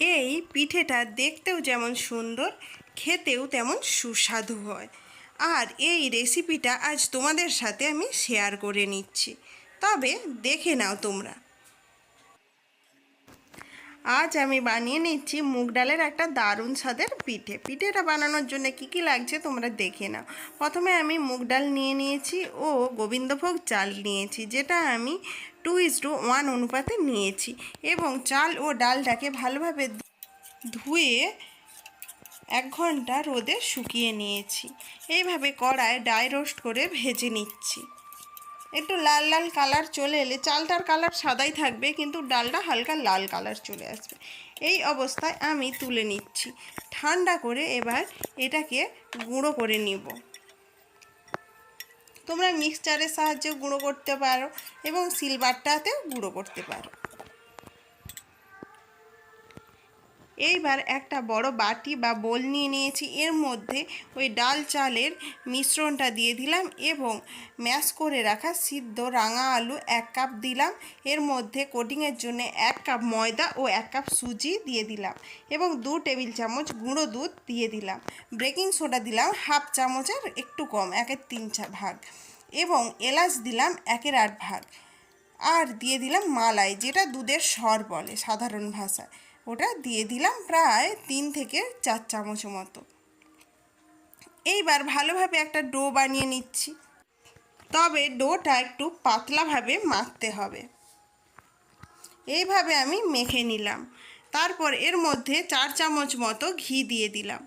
এই পিঠেটা দেখতেও যেমন সুন্দর, খেতেও তেমন সুস্বাদু হয়। আর এই রেসিপিটা আজ তোমাদের সাথে আমি শেয়ার করে নিচ্ছি। তবে দেখে নাও তোমরা। আজ আমি বানিয়ে নিচ্ছি মুগ ডালের একটা দারুণ স্বাদের পিঠে। পিঠেটা বানানোর জন্য কি কি লাগছে তোমরা দেখে নাও। প্রথমে আমি মুগ ডাল নিয়ে নিয়েছি ও গোবিন্দভোগ চাল নিয়েছি, যেটা আমি টু ইস টু ওয়ান অনুপাতে নিয়েছি এবং চাল ও ডালটাকে ভালোভাবে ধুয়ে এক ঘণ্টা রোদে শুকিয়ে নিয়েছি। এইভাবে কড়ায় ডাই রোস্ট করে ভেজে নিচ্ছি। একটু লাল লাল কালার চলে এলে, চালটার কালার সাদাই থাকবে, কিন্তু ডালটা হালকা লাল কালার চলে আসবে। এই অবস্থায় আমি তুলে নিচ্ছি। ঠান্ডা করে এবার এটাকে গুঁড়ো করে নিব। তোমরা মিক্সচারের সাহায্যে গুঁড়ো করতে পারো এবং সিলভারটাতেও গুঁড়ো করতে পারো। এইবার একটা বড় বাটি বা বোল নিয়ে নিয়েছি। এর মধ্যে ওই ডাল চালের মিশ্রণটা দিয়ে দিলাম এবং ম্যাশ করে রাখা সিদ্ধ রাঙা আলু এক কাপ দিলাম। এর মধ্যে কোটিংয়ের জন্য এক কাপ ময়দা ও এক কাপ সুজি দিয়ে দিলাম এবং দু টেবিল চামচ গুঁড়ো দুধ দিয়ে দিলাম। বেকিং সোডা দিলাম হাফ চামচের একটু কম, একের তিন ভাগ এবং এলাচ দিলাম একের আট ভাগ। আর দিয়ে দিলাম মালাই, যেটা দুধের স্বর বলে সাধারণ ভাষায়। ওটা দিয়ে দিলাম প্রায় তিন থেকে চার চামচ মতো। এইবার ভালোভাবে একটা ডো বানিয়ে নিচ্ছি। তবে ডোটা একটু পাতলাভাবে মাখতে হবে। এইভাবে আমি মেখে নিলাম। তারপর এর মধ্যে চার চামচ মতো ঘি দিয়ে দিলাম।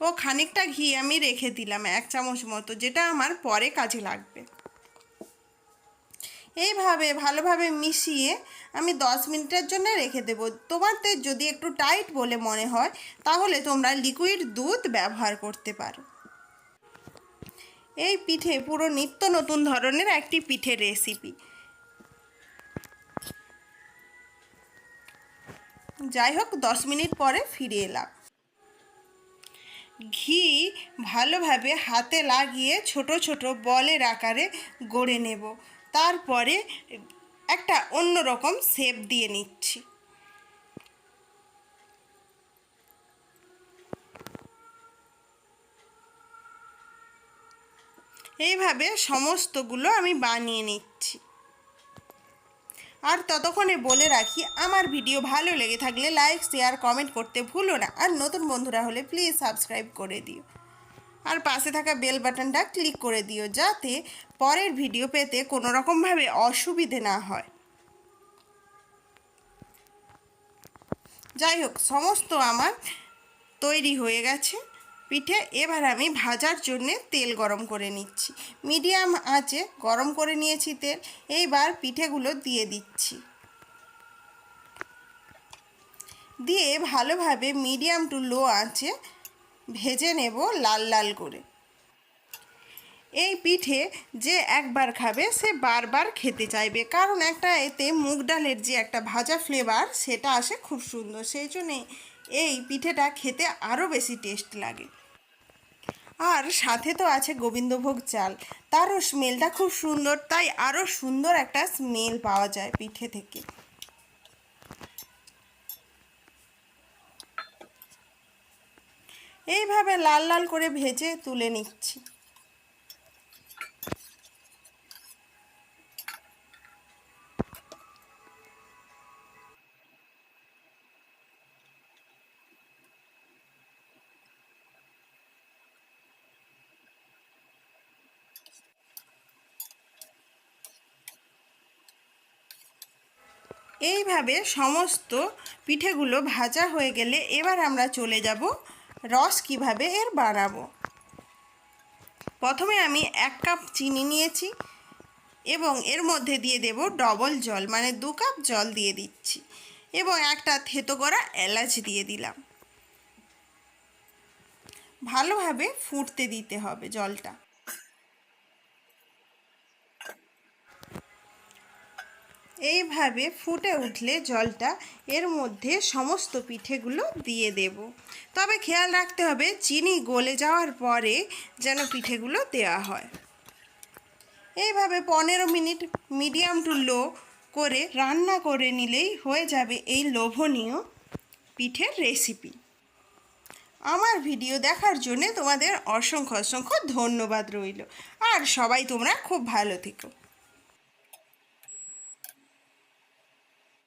ও খানিকটা ঘি আমি রেখে দিলাম এক চামচ মতো, যেটা আমার পরে কাজে লাগবে। এইভাবে ভালোভাবে মিশিয়ে আমি দশ মিনিটের জন্য রেখে দেবো। তোমাদের যদি একটু টাইট বলে মনে হয়, তাহলে তোমরা লিকুইড দুধ ব্যবহার করতে পারো। এই পিঠে পুরো নিত্য নতুন ধরনের একটি পিঠের রেসিপি যাই হোক, দশ মিনিট পরে ফিরে এলাম। ঘি ভালোভাবে হাতে লাগিয়ে ছোট ছোট বলের আকারে গড়ে নেব। তারপরে একটা অন্যরকম শেপ দিয়ে নিচ্ছি। এইভাবে সমস্তগুলো আমি বানিয়ে নিচ্ছি। আর ততক্ষণে বলে রাখি, আমার ভিডিও ভালো লেগে থাকলে লাইক শেয়ার কমেন্ট করতে ভুলো না। আর নতুন বন্ধুরা হলে প্লিজ সাবস্ক্রাইব করে দিও। আর পাশে থাকা বেল বাটনটা ক্লিক করে দিও যাতে পরের ভিডিও পেতে কোনো রকমভাবে অসুবিধে না হয়। যাই হোক, সমস্ত আমার তৈরি হয়ে গেছে। পিঠে এবার আমি ভাজার জন্যে তেল গরম করে নিচ্ছি। মিডিয়াম আঁচে গরম করে নিয়েছি তেল। এইবার পিঠেগুলো দিয়ে দিচ্ছি। দিয়ে ভালোভাবে মিডিয়াম টু লো আঁচে ভেজে নেব লাল লাল করে। এই পিঠে যে একবার খাবে, সে বারবার খেতে চাইবে। কারণ একটা এতে মুগ ডালের যে একটা ভাজা ফ্লেভার সেটা আসে খুব সুন্দর। সেই জন্যে এই পিঠেটা খেতে আরও বেশি টেস্ট লাগে। আর সাথে তো আছে গোবিন্দভোগ চাল। তারও স্মেলটা খুব সুন্দর, তাই আরও সুন্দর একটা স্মেল পাওয়া যায় পিঠে থেকে। এইভাবে লাল লাল করে ভেজে তুলে নিচ্ছি। এইভাবে সমস্ত পিঠেগুলো ভাজা হয়ে গেলে এবার আমরা চলে যাব রস কীভাবে এর বানাবো প্রথমে আমি এক কাপ চিনি নিয়েছি এবং এর মধ্যে দিয়ে দেব ডবল জল মানে দু কাপ জল দিয়ে দিচ্ছি এবং একটা থেতো করা এলাচ দিয়ে দিলাম। ভালোভাবে ফুটতে দিতে হবে জলটা। এইভাবে ফুটে উঠলে জলটা এর মধ্যে সমস্ত পিঠেগুলো দিয়ে দেব। তবে খেয়াল রাখতে হবে, চিনি গলে যাওয়ার পরে যেন পিঠেগুলো দেওয়া হয়। এইভাবে পনেরো মিনিট মিডিয়াম টু লো করে রান্না করে নিলেই হয়ে যাবে এই লোভনীয় পিঠের রেসিপি। আমার ভিডিও দেখার জন্য তোমাদের অসংখ্য অসংখ্য ধন্যবাদ রইল। আর সবাই তোমরা খুব ভালো থেকো।